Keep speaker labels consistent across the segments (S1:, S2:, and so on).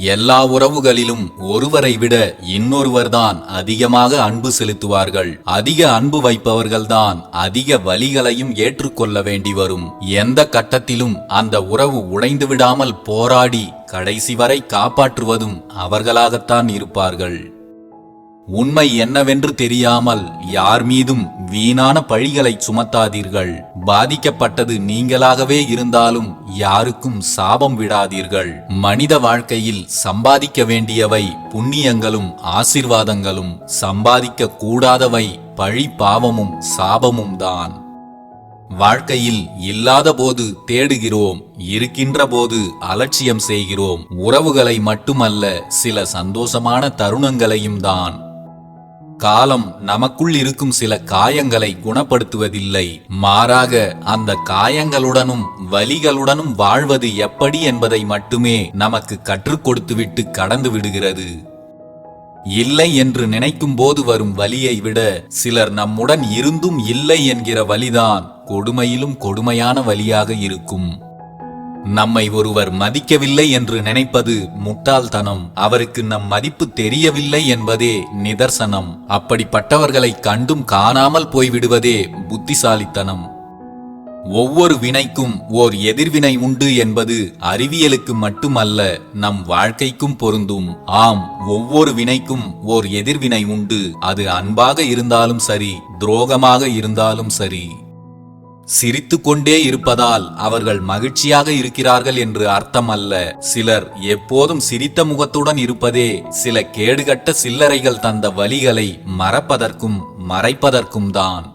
S1: எல்லா உறவுகளிலும் ஒருவரை விட இன்னொருவர்தான் அதிகமாக அன்பு செலுத்துவார்கள். அதிக அன்பு வைப்பவர்கள்தான் அதிக வலிகளையும் ஏற்றுக்கொள்ள வேண்டி வரும். எந்த கட்டத்திலும் அந்த உறவு உடைந்து விடாமல் போராடி கடைசி வரை காப்பாற்றுவதும் அவர்களாகத்தான் இருப்பார்கள். உண்மை என்னவென்று தெரியாமல் யார் மீதும் வீணான பழிகளை சுமத்தாதீர்கள். பாதிக்கப்பட்டது நீங்களாகவே இருந்தாலும் யாருக்கும் சாபம் விடாதீர்கள். மனித வாழ்க்கையில் சம்பாதிக்க வேண்டியவை புண்ணியங்களும் ஆசிர்வாதங்களும். சம்பாதிக்க கூடாதவை பழி பாவமும் சாபமும் தான். வாழ்க்கையில் இல்லாத போது தேடுகிறோம் இருக்கின்ற போது அலட்சியம் செய்கிறோம். உறவுகளை மட்டுமல்ல சில சந்தோஷமான தருணங்களையும் தான். காலம் நமக்குள் இருக்கும் சில காயங்களை குணப்படுத்துவதில்லை. மாறாக அந்த காயங்களுடனும் வலிகளுடனும் வாழ்வது எப்படி என்பதை மட்டுமே நமக்கு கற்றுக் கொடுத்துவிட்டு கடந்து விடுகிறது. இல்லை என்று நினைக்கும் போது வரும் வலியை விட சிலர் நம்முடன் இருந்தும் இல்லை என்கிற வலிதான் கொடுமையிலும் கொடுமையான வலியாக இருக்கும். நம்மை ஒருவர் மதிக்கவில்லை என்று நினைப்பது முட்டாள்தனம். அவருக்கு நம் மதிப்பு தெரியவில்லை என்பதே நிதர்சனம். அப்படிப்பட்டவர்களை கண்டும் காணாமல் போய்விடுவதே புத்திசாலித்தனம். ஒவ்வொரு வினைக்கும் ஓர் எதிர்வினை உண்டு என்பது அறிவியலுக்கு மட்டுமல்ல நம் வாழ்க்கைக்கும் பொருந்தும். ஆம் ஒவ்வொரு வினைக்கும் ஓர் எதிர்வினை உண்டு. அது அன்பாக இருந்தாலும் சரி துரோகமாக இருந்தாலும் சரி. சிரித்து கொண்டே இருப்பதால் அவர்கள் மகிழ்ச்சியாக இருக்கிறார்கள் என்று அர்த்தம் அல்ல சிலர் எப்போதும் சிரித்த முகத்துடன் இருப்பதே சில கேடுகட்ட சில்லறைகள் தந்த வலிகளை மறப்பதற்கும் மறைப்பதற்கும் தான்.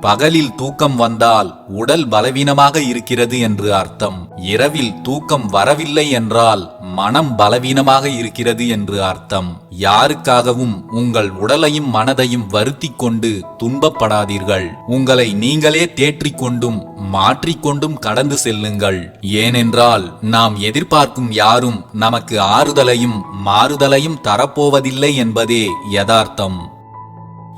S1: பகலில் தூக்கம் வந்தால் உடல் பலவீனமாக இருக்கிறது என்று அர்த்தம். இரவில் தூக்கம் வரவில்லை என்றால் மனம் பலவீனமாக இருக்கிறது என்று அர்த்தம். யாருக்காகவும் உங்கள் உடலையும் மனதையும் வருத்தி கொண்டு துன்பப்படாதீர்கள். உங்களை நீங்களே தேற்றிக் கொண்டும் மாற்றிக்கொண்டும் கடந்து செல்லுங்கள். ஏனென்றால் நாம் எதிர்பார்க்கும் யாரும் நமக்கு ஆறுதலையும் மாறுதலையும் தரப்போவதில்லை என்பதே யதார்த்தம்.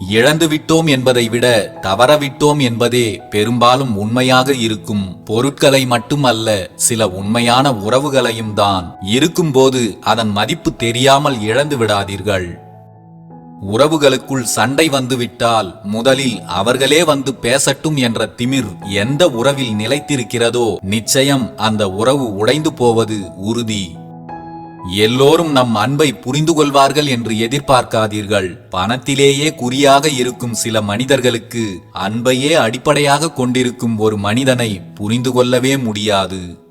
S1: இழந்து விட்டோம் என்பதை விட தவறவிட்டோம் என்பதே பெரும்பாலும் உண்மையாக இருக்கும் பொருட்களை மட்டுமல்ல சில உண்மையான உறவுகளையும் தான். இருக்கும்போது அதன் மதிப்பு தெரியாமல் இழந்து விடாதீர்கள். உறவுகளுக்குள் சண்டை வந்துவிட்டால் முதலில் அவர்களே வந்து பேசட்டும் என்ற திமிர் எந்த உறவில் நிலைத்திருக்கிறதோ நிச்சயம் அந்த உறவு உடைந்து போவது உறுதி. எல்லோரும் நம் அன்பை புரிந்து கொள்வார்கள் என்று எதிர்பார்க்காதீர்கள். பணத்திலேயே குறியாக இருக்கும் சில மனிதர்களுக்கு அன்பையே அடிப்படையாக கொண்டிருக்கும் ஒரு மனிதனை புரிந்து கொள்ளவே முடியாது.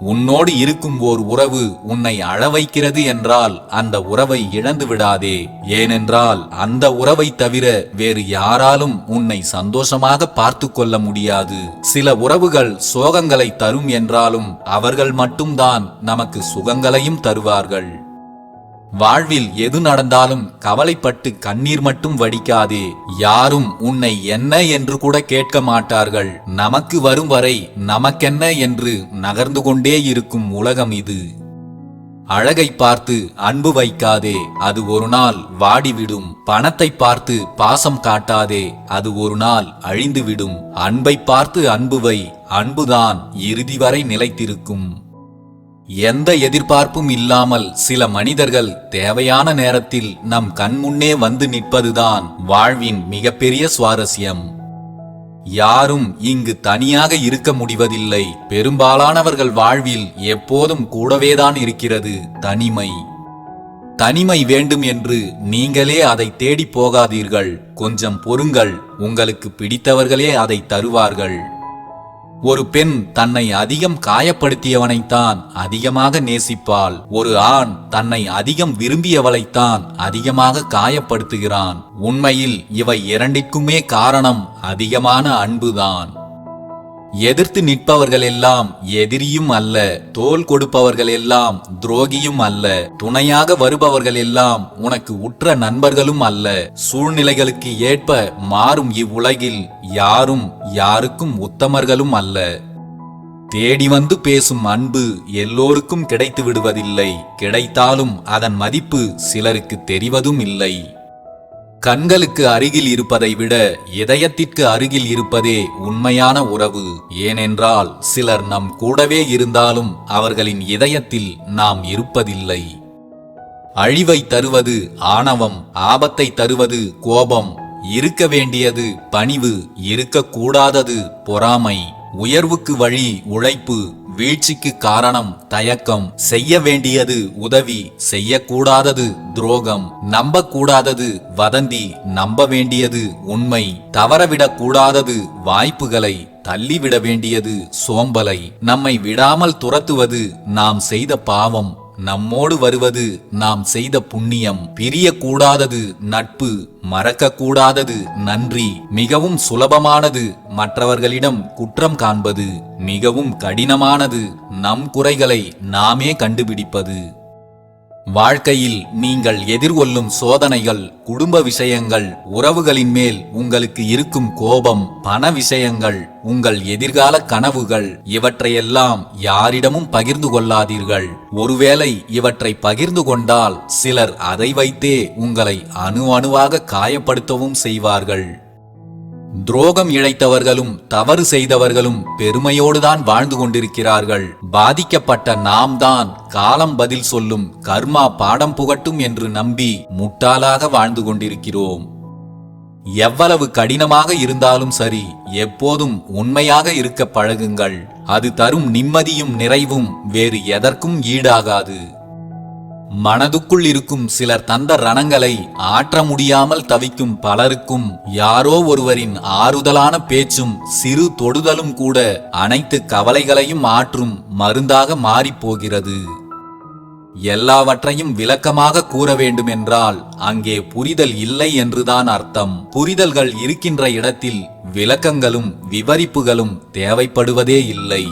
S1: உன்னோடு இருக்கும் ஓர் உறவு உன்னை அழ வைக்கிறது என்றால் அந்த உறவை இழந்து விடாதே. ஏனென்றால் அந்த உறவை தவிர வேறு யாராலும் உன்னை சந்தோஷமாக பார்த்து கொள்ள முடியாது. சில உறவுகள் சோகங்களை தரும் என்றாலும் அவர்கள் மட்டும்தான் நமக்கு சுகங்களையும் தருவார்கள். வாழ்வில் எது நடந்தாலும் கவலைப்பட்டு கண்ணீர் மட்டும் வடிக்காதே. யாரும் உன்னை என்ன என்று கூட கேட்க மாட்டார்கள். நமக்கு வரும் வரை நமக்கென்ன என்று நகர்ந்து கொண்டே இருக்கும் உலகம் இது. அழகை பார்த்து அன்பு வைக்காதே. அது ஒரு நாள் வாடிவிடும். பணத்தை பார்த்து பாசம் காட்டாதே. அது ஒரு நாள் அழிந்துவிடும். அன்பை பார்த்து அன்பு வை. அன்புதான் இறுதி வரை நிலைத்திருக்கும். எந்த எதிர்பார்ப்பும் இல்லாமல் சில மனிதர்கள் தேவையான நேரத்தில் நம் கண்முன்னே வந்து நிற்பதுதான் வாழ்வின் மிகப்பெரிய சுவாரஸ்யம். யாரும் இங்கு தனியாக இருக்க முடிவதில்லை. பெரும்பாலானவர்கள் வாழ்வில் எப்போதும் கூடவேதான் இருக்கிறது. தனிமை. தனிமை வேண்டும் என்று நீங்களே அதை தேடி போகாதீர்கள். கொஞ்சம் பொறுங்கள். உங்களுக்கு பிடித்தவர்களே அதை தருவார்கள். ஒரு பெண் தன்னை அதிகம் காயப்படுத்தியவனைத்தான் அதிகமாக நேசிப்பாள். ஒரு ஆண் தன்னை அதிகம் விரும்பியவளைத்தான் அதிகமாக காயப்படுத்துகிறான். உண்மையில் இவை இரண்டிற்குமே காரணம் அதிகமான அன்புதான். எதிர்த்து நிற்பவர்கள் எல்லாம் எதிரியும் அல்ல தோல் கொடுப்பவர்கள் எல்லாம் துரோகியும் அல்ல துணையாக வருபவர்கள் எல்லாம் உனக்கு உற்ற நண்பர்களும் அல்ல. சூழ்நிலைகளுக்கு ஏற்ப மாறும் இவ்வுலகில் யாரும் யாருக்கும் உத்தமர்களும் அல்ல. தேடி வந்து பேசும் அன்பு எல்லோருக்கும் கிடைத்து விடுவதில்லை கிடைத்தாலும் அதன் மதிப்பு சிலருக்கு தெரிவதும் இல்லை. கண்களுக்கு அருகில் இருப்பதை விட இதயத்திற்கு அருகில் இருப்பதே உண்மையான உறவு. ஏனென்றால் சிலர் நம் கூடவே இருந்தாலும் அவர்களின் இதயத்தில் நாம் இருப்பதில்லை. அழிவை தருவது ஆணவம் ஆபத்தை தருவது கோபம் இருக்க வேண்டியது பணிவு இருக்கக்கூடாதது பொறாமை உயர்வுக்கு வழி உழைப்பு வீழ்ச்சிக்கு காரணம் தயக்கம். செய்ய வேண்டியது உதவி. செய்யக்கூடாதது துரோகம். நம்பக்கூடாதது வதந்தி. நம்ப வேண்டியது உண்மை. தவறவிடக் கூடாதது வாய்ப்புகளை. தள்ளிவிட வேண்டியது சோம்பலை. நம்மை விடாமல் துரத்துவது நாம் செய்த பாவம். நம்மோடு வருவது நாம் செய்த புண்ணியம் பிரியக்கூடாதது நட்பு மறக்கக்கூடாதது நன்றி மிகவும் சுலபமானது. மற்றவர்களிடம் குற்றம் காண்பது மிகவும் கடினமானது. நம் குறைகளை நாமே கண்டுபிடிப்பது. வாழ்க்கையில் நீங்கள் எதிர்கொள்ளும் சோதனைகள் குடும்ப விஷயங்கள் உறவுகளின் மேல் உங்களுக்கு இருக்கும் கோபம் பண விஷயங்கள் உங்கள் எதிர்கால கனவுகள் இவற்றையெல்லாம் யாரிடமும் பகிர்ந்து கொள்ளாதீர்கள். ஒருவேளை இவற்றை பகிர்ந்து கொண்டால் சிலர் அதை வைத்தே உங்களை அணு அணுவாக காயப்படுத்தவும் செய்வார்கள். துரோகம் இழைத்தவர்களும் தவறு செய்தவர்களும் பெருமையோடுதான் வாழ்ந்து கொண்டிருக்கிறார்கள். பாதிக்கப்பட்ட நாம் தான் காலம் பதில் சொல்லும் கர்மா பாடம் புகட்டும் என்று நம்பி முட்டாளாக வாழ்ந்து கொண்டிருக்கிறோம். எவ்வளவு கடினமாக இருந்தாலும் சரி எப்போதும் உண்மையாக இருக்க பழகுங்கள். அது தரும் நிம்மதியும் நிறைவும் வேறு எதற்கும் ஈடாகாது. மனதுக்குள் இருக்கும் சிலர் தந்த ரணங்களை ஆற்ற முடியாமல் தவிக்கும் பலருக்கும் யாரோ ஒருவரின் ஆறுதலான பேச்சும் சிறு தொடுதலும் கூட அனைத்து கவலைகளையும் ஆற்றும் மருந்தாக மாறிப் போகிறது எல்லாவற்றையும் விளக்கமாக கூற வேண்டுமென்றால் அங்கே புரிதல் இல்லை என்றுதான் அர்த்தம். புரிதல்கள் இருக்கின்ற இடத்தில் விளக்கங்களும் விவரிப்புகளும் தேவைப்படுவதே இல்லை.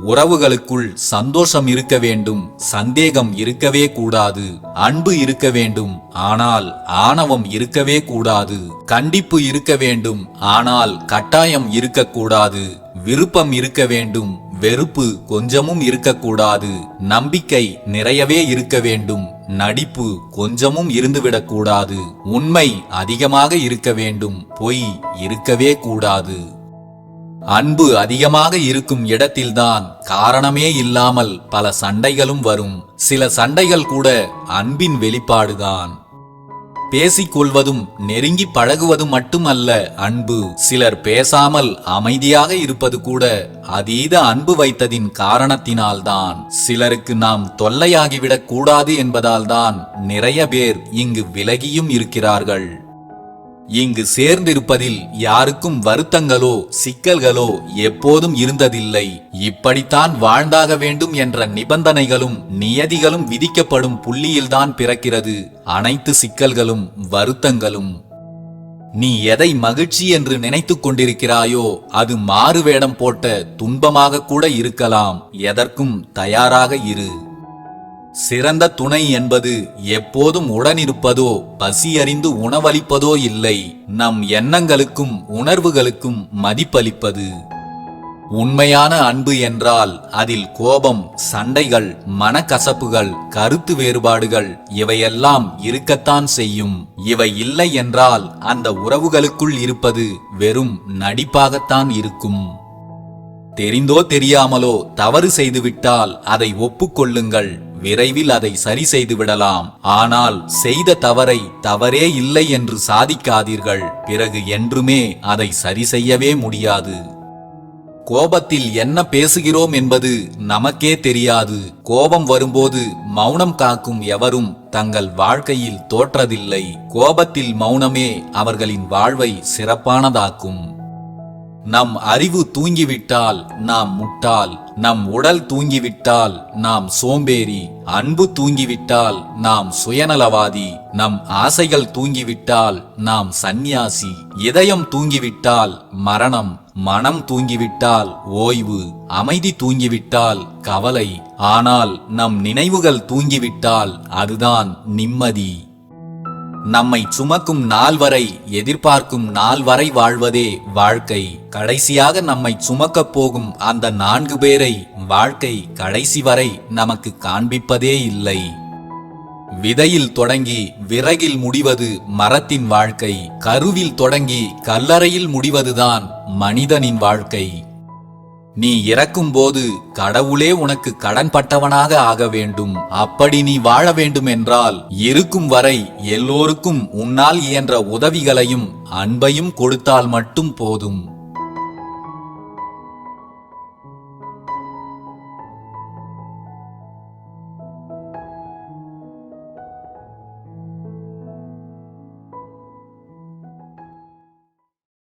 S1: உறவுகளுக்குள் சந்தோஷம் இருக்க வேண்டும் சந்தேகம் இருக்கவே கூடாது அன்பு இருக்க வேண்டும் ஆனால் ஆணவம் இருக்கவே கூடாது கண்டிப்பு இருக்க வேண்டும் ஆனால் கட்டாயம் இருக்கக்கூடாது விருப்பம் இருக்க வேண்டும் வெறுப்பு கொஞ்சமும் இருக்கக்கூடாது நம்பிக்கை நிறையவே இருக்க வேண்டும் நடிப்பு கொஞ்சமும் இருந்துவிடக்கூடாது உண்மை அதிகமாக இருக்க வேண்டும் பொய் இருக்கவே கூடாது. அன்பு அதிகமாக இருக்கும் இடத்தில்தான் காரணமே இல்லாமல் பல சண்டைகளும் வரும். சில சண்டைகள் கூட அன்பின் வெளிப்பாடுதான். பேசிக்கொள்வதும் நெருங்கி பழகுவதும் மட்டுமல்ல அன்பு. சிலர் பேசாமல் அமைதியாக இருப்பது கூட அதீத அன்பு வைத்ததின் காரணத்தினால்தான். சிலருக்கு நாம் தொல்லையாகிவிடக் கூடாது என்பதால்தான் நிறைய பேர் இங்கு விலகியும் இருக்கிறார்கள். இங்கு சேர்ந்திருப்பதில் யாருக்கும் வருத்தங்களோ சிக்கல்களோ எப்போதும் இருந்ததில்லை. இப்படித்தான் வாழ்ந்தாக வேண்டும் என்ற நிபந்தனைகளும் நியதிகளும் விதிக்கப்படும் புள்ளியில்தான் பிறக்கிறது. அனைத்து சிக்கல்களும் வருத்தங்களும். நீ எதை மகிழ்ச்சி என்று நினைத்துக் கொண்டிருக்கிறாயோ அது மாறுவேடம் போட்ட துன்பமாக கூட இருக்கலாம். எதற்கும் தயாராக இரு. சிறந்த துணை என்பது எப்போதும் உடனிருப்பதோ பசியறிந்து உணவளிப்பதோ இல்லை. நம் எண்ணங்களுக்கும் உணர்வுகளுக்கும் மதிப்பளிப்பது. உண்மையான அன்பு என்றால் அதில் கோபம் சண்டைகள் மனக்கசப்புகள் கருத்து வேறுபாடுகள் இவையெல்லாம் இருக்கத்தான் செய்யும். இவை இல்லை என்றால் அந்த உறவுகளுக்குள் இருப்பது வெறும் நடிப்பாகத்தான் இருக்கும். தெரிந்தோ தெரியாமலோ தவறு செய்துவிட்டால் அதை ஒப்புக்கொள்ளுங்கள். விரைவில் அதை சரி செய்து விடலாம் ஆனால் செய்த தவறை தவறே இல்லை என்று சாதிக்காதீர்கள். பிறகு என்றுமே அதை சரி செய்யவே முடியாது. கோபத்தில் என்ன பேசுகிறோம் என்பது நமக்கே தெரியாது. கோபம் வரும்போது மௌனம் காக்கும் எவரும் தங்கள் வாழ்க்கையில் தோற்றதில்லை. கோபத்தில் மௌனமே அவர்களின் வாழ்வை சிறப்பானதாக்கும். நம் அறிவு தூங்கிவிட்டால் நாம் முட்டாள் நம் உடல் தூங்கிவிட்டால் நாம் சோம்பேறி அன்பு தூங்கிவிட்டால் நாம் சுயநலவாதி நம் ஆசைகள் தூங்கிவிட்டால் நாம் சந்நியாசி இதயம் தூங்கிவிட்டால் மரணம் மனம் தூங்கிவிட்டால் ஓய்வு அமைதி தூங்கிவிட்டால் கவலை ஆனால் நம் நினைவுகள் தூங்கிவிட்டால் அதுதான் நிம்மதி. நம்மை சுமக்கும் நாள் வரை எதிர்பார்க்கும் நாள் வரை வாழ்வதே வாழ்க்கை. கடைசியாக நம்மை சுமக்கப் போகும் அந்த நான்கு பேரை வாழ்க்கை கடைசி வரை நமக்கு காண்பிப்பதே இல்லை. விதையில் தொடங்கி விறகில் முடிவது மரத்தின் வாழ்க்கை. கருவில் தொடங்கி கல்லறையில் முடிவதுதான் மனிதனின் வாழ்க்கை. நீ இறக்கும்போது கடவுளே உனக்கு கடன்பட்டவனாக ஆக வேண்டும். அப்படி நீ வாழ வேண்டும் என்றால் இருக்கும் வரை எல்லோருக்கும் உன்னால் இயன்ற உதவிகளையும் அன்பையும் கொடுத்தால் மட்டும் போதும்.